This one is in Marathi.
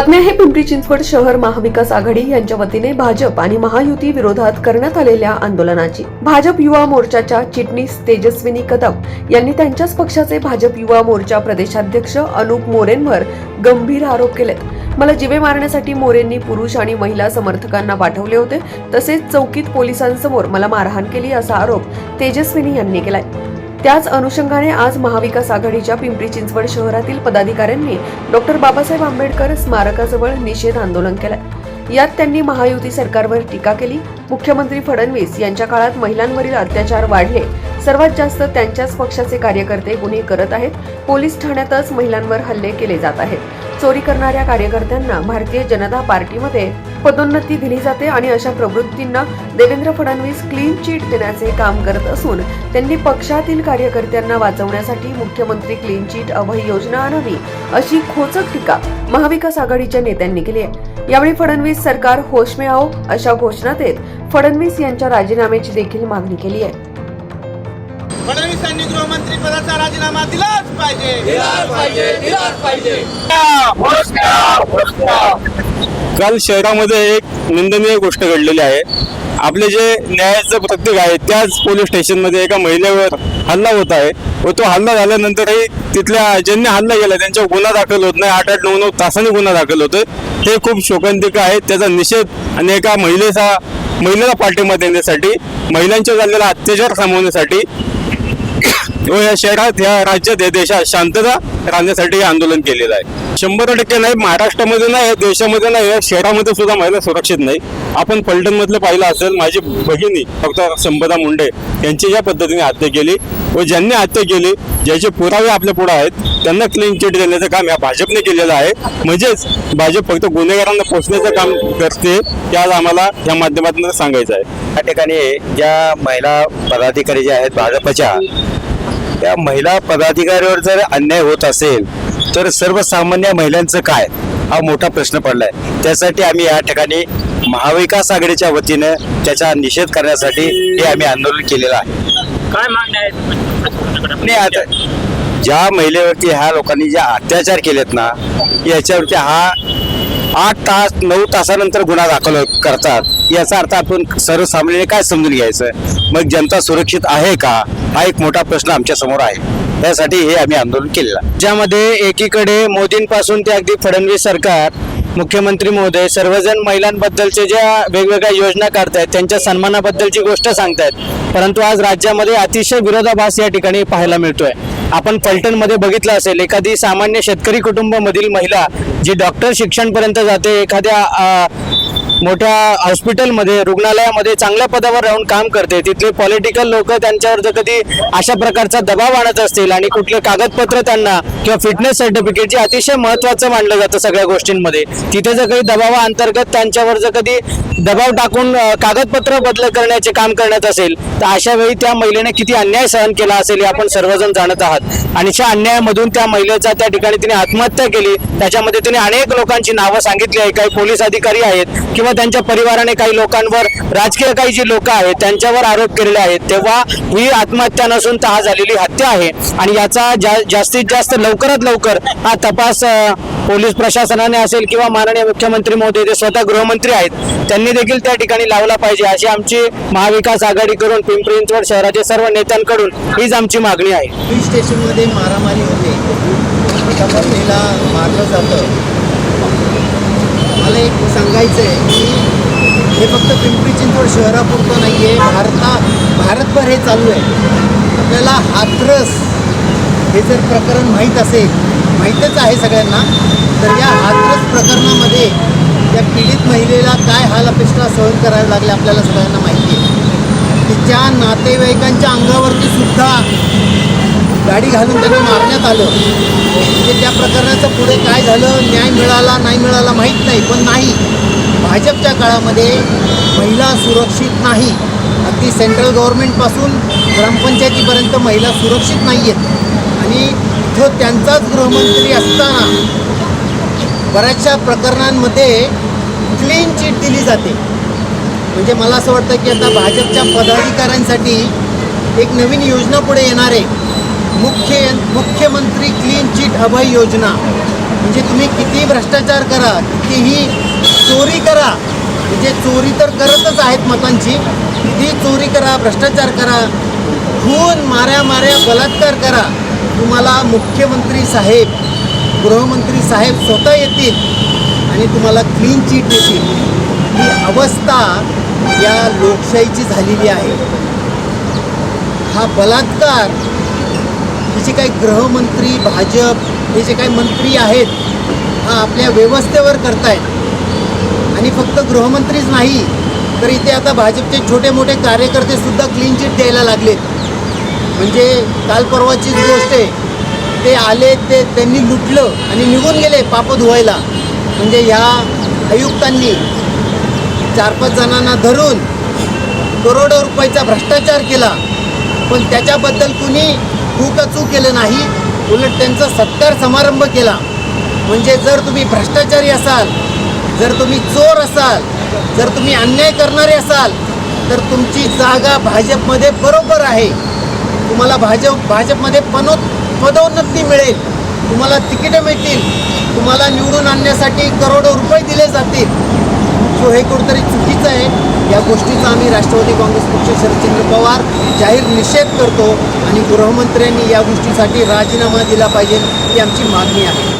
बातमी आहे पिंपरी चिंचवड शहर महाविकास आघाडी यांच्या वतीने भाजप आणि महायुती विरोधात करण्यात आलेल्या आंदोलनाची. भाजप युवा मोर्चाच्या चिटणीस तेजस्विनी कदम यांनी त्यांच्याच पक्षाचे भाजप युवा मोर्चा प्रदेशाध्यक्ष अनुप मोरेंवर गंभीर आरोप केलेत. मला जिवे मारण्यासाठी मोरेंनी पुरुष आणि महिला समर्थकांना पाठवले होते तसेच चौकीत पोलिसांसमोर मला मारहाण केली असा आरोप तेजस्विनी यांनी केलाय. त्याच अनुषंगाने आज महाविकास आघाडीच्या पिंपरी चिंचवड शहरातील पदाधिकाऱ्यांनी डॉक्टर बाबासाहेब आंबेडकर स्मारकाजवळ निषेध आंदोलन केलं यात त्यांनी महायुती सरकारवर टीका केली. मुख्यमंत्री फडणवीस यांच्या काळात महिलांवरील अत्याचार वाढले. सर्वात जास्त त्यांच्याच पक्षाचे कार्यकर्ते गुन्हे करत आहेत. पोलीस ठाण्यातच महिलांवर हल्ले केले जात आहेत. चोरी करणाऱ्या कार्यकर्त्यांना भारतीय जनता पार्टीमध्ये पदोन्नती दिली जाते आणि अशा प्रवृत्तींना देवेंद्र फडणवीस क्लीन चिट देण्याचे काम करत असून त्यांनी पक्षातील कार्यकर्त्यांना वाचवण्यासाठी मुख्यमंत्री क्लीन चिट अभय योजना आणावी अशी खोचक टीका महाविकास आघाडीच्या नेत्यांनी केली आहे. यावेळी फडणवीस सरकार होश में आओ अशा घोषणा देत फडणवीस यांच्या राजीनाम्याची देखील मागणी केली आहे. फडणवीसांनी गृहमंत्री पदाचा राजीनामा दिलाच पाहिजे. दिलाच पाहिजे दिलाच पाहिजे. काल शहरामध्ये एक निंदनीय गोष्ट घडलेली आहे. आपले जे न्यायाचं प्रत्येक आहे त्याच पोलीस स्टेशनमध्ये एका महिलेवर हल्ला होत आहे. व तो हल्ला झाल्यानंतरही तिथल्या ज्यांनी हल्ला केला त्यांच्यावर गुन्हा दाखल होत नाही. आठ आठ नऊ नऊ तासांनी गुन्हा दाखल होतोय. हे खूप शोकांतिक आहे. त्याचा निषेध आणि एका महिलेचा महिलेला पाठिंबा देण्यासाठी महिलांच्या झालेला अत्याचार थांबवण्यासाठी व या शहरात या राज्यात या देशात शांतता राहण्यासाठी हे आंदोलन केलेलं आहे. शंभर टक्के नाही महाराष्ट्रामध्ये नाही देशामध्ये नाही शहरामध्ये सुद्धा महिला सुरक्षित नाही. आपण पलटण मधलं पाहिलं असेल माझी भगिनी डॉक्टर संपदा मुंडे यांची ज्या पद्धतीने हत्या केली व ज्यांनी हत्या केली ज्याचे पुरावे आपल्या पुढे आहेत त्यांना क्लीन चिट देण्याचं काम या भाजपने केलेलं आहे. म्हणजेच भाजप फक्त गुन्हेगारांना पोचण्याचं काम करते त्याला आम्हाला या माध्यमातून सांगायचं आहे. या ठिकाणी ज्या महिला पदाधिकारी ज्या आहेत भाजपच्या त्या महिला पदाधिकाऱ्यावर जर अन्याय होत असेल तर सर्वसामान्य महिलांचं काय हा मोठा प्रश्न पडलाय. त्यासाठी आम्ही या ठिकाणी महाविकास आघाडीच्या वतीनं त्याचा निषेध करण्यासाठी हे आम्ही आंदोलन केलेलं आहे. काय मागण्या नाही आता ज्या महिलेवरती ह्या लोकांनी जे अत्याचार केलेत ना याच्यावरती हा आठ तास नऊ तासानंतर गुन्हा दाखल करतात. याचा अर्थ आपण सर्वसामान्य काय समजून घ्यायचं? मग जनता सुरक्षित आहे का? हा एक मोठा प्रश्न आमच्यासमोर आहे. त्यासाठी हे आम्ही आंदोलन केलेलं ज्यामध्ये एकीकडे मोदींपासून ते अगदी फडणवीस सरकार मुख्यमंत्री महोदय सर्वजण महिलांबद्दलचे ज्या वेगवेगळ्या योजना काढतायत त्यांच्या सन्मानाबद्दलची गोष्ट सांगतायत परंतु आज राज्यामध्ये अतिशय विरोधाभास या ठिकाणी पाहायला मिळतोय. आपण फलटणमध्ये बघितलं असेल एखादी सामान्य शेतकरी कुटुंबामधील महिला जी डॉक्टर शिक्षणपर्यंत जाते एखाद्या मोठ्या हॉस्पिटलमध्ये रुग्णालयामध्ये चांगल्या पदावर राहून काम करते. तिथले पॉलिटिकल लोक त्यांच्यावर जर कधी अशा प्रकारचा दबाव आणत असतील आणि कुठले कागदपत्र त्यांना किंवा फिटनेस सर्टिफिकेट जे अतिशय महत्वाचं मानलं जातं सगळ्या गोष्टींमध्ये तिथे जर काही दबावा अंतर्गत त्यांच्यावर जर कधी दबाव टाकून कागदपत्र बदल करण्याचे काम करण्यात असेल तर अशा वेळी त्या महिलेने किती अन्याय सहन केला असेल हे आपण सर्वजण जाणत आहात. आणि अशा अन्यायामधून त्या महिलेचा त्या ठिकाणी तिने आत्महत्या केली त्याच्यामध्ये तिने अनेक लोकांची नावं सांगितली आहे काही पोलीस अधिकारी आहेत किंवा त्यांच्या परिवाराने काही लोकांवर राजकीय काही जी लोक आहेत त्यांच्यावर आरोप केलेले आहेत. तेव्हा ही आत्महत्या नसून तर हा झालेली हत्या आहे. आणि याचा जा- जास्तीत जास्त लवकरात लवकर हा तपास पोलीस प्रशासनाने असेल किंवा माननीय मुख्यमंत्री मोदी जे स्वतः गृहमंत्री आहेत त्यांनी देखील त्या ठिकाणी लावला पाहिजे अशी आमची महाविकास आघाडी करून पिंपरी चिंचवड शहराच्या सर्व नेत्यांकडून हीच आमची मागणी आहे. पोलीस स्टेशनमध्ये मारामारी होते. मारलं जातं. मला एक सांगायचं आहे की हे फक्त पिंपरी चिंचवड शहरापुरतं नाही आहे भारता भारतभर हे चालू आहे. आपल्याला हाथरस हे जर प्रकरण माहीत असेल माहीतच आहे सगळ्यांना तर या हाथरस प्रकरणामध्ये त्या पीडित महिलेला काय हाल अपेष्टा सहन करायला लागले आपल्याला सगळ्यांना माहिती आहे. तिच्या नातेवाईकांच्या अंगावरती सुद्धा गाडी घालून त्यांना मारण्यात आलं. म्हणजे त्या प्रकरणाचं पुढे काय झालं न्याय मिळाला नाही मिळाला माहीत नाही पण नाही. भाजपच्या काळामध्ये महिला सुरक्षित नाही. अगदी सेंट्रल गव्हर्नमेंटपासून ग्रामपंचायतीपर्यंत महिला सुरक्षित नाही आहेत. आणि इथं त्यांचाच गृहमंत्री असताना बऱ्याचशा प्रकरणांमध्ये क्लीन चिट दिली जाते. म्हणजे मला असं वाटतं की आता भाजपच्या पदाधिकाऱ्यांसाठी एक नवीन योजना पुढे येणार आहे. मुख्य मुख्यमंत्री क्लीन चिट अभय योजना. म्हणजे तुम्ही किती भ्रष्टाचार करा कितीही चोरी करा म्हणजे चोरी तर करतच आहेत मतांची किती चोरी करा भ्रष्टाचार करा खून माऱ्या माऱ्या बलात्कार करा तुम्हाला मुख्यमंत्री साहेब गृहमंत्री साहेब स्वतः येतील आणि तुम्हाला क्लीन चिट देतील. ही अवस्था या लोकशाहीची झालेली आहे. हा बलात्कार जे काही गृहमंत्री भाजप हे जे काही मंत्री आहेत हा आपल्या व्यवस्थेवर करतायत. आणि फक्त गृहमंत्रीच नाही तर इथे आता भाजपचे छोटे मोठे कार्यकर्ते सुद्धा क्लीन चिट द्यायला लागलेत. म्हणजे काल परवाचीच गोष्ट आहे ते आले ते त्यांनी लुटलं आणि निघून गेले पाप धुवायला. म्हणजे ह्या आयुक्तांनी चार पाच जणांना धरून करोडो रुपयाचा भ्रष्टाचार केला. पण त्याच्याबद्दल कुणी चूक केलं नाही उलट त्यांचा सत्कार समारंभ केला. म्हणजे जर तुम्ही भ्रष्टाचारी असाल जर तुम्ही चोर असाल जर तुम्ही अन्याय करणारे असाल तर तुमची जागा भाजपमध्ये बरोबर आहे. तुम्हाला भाजप भाजपमध्ये पनो पदोन्नती मिळेल. तुम्हाला तिकीटं मिळतील. तुम्हाला निवडून आणण्यासाठी करोडो रुपये दिले जातील. सो हे कुठंतरी चुकीचं आहे या गोष्टीचा आम्ही राष्ट्रवादी काँग्रेस पक्ष शरदचंद्र पवार जाहीर निषेध करतो आणि गृहमंत्र्यांनी या गोष्टीसाठी राजीनामा दिला पाहिजे ही आमची मागणी आहे.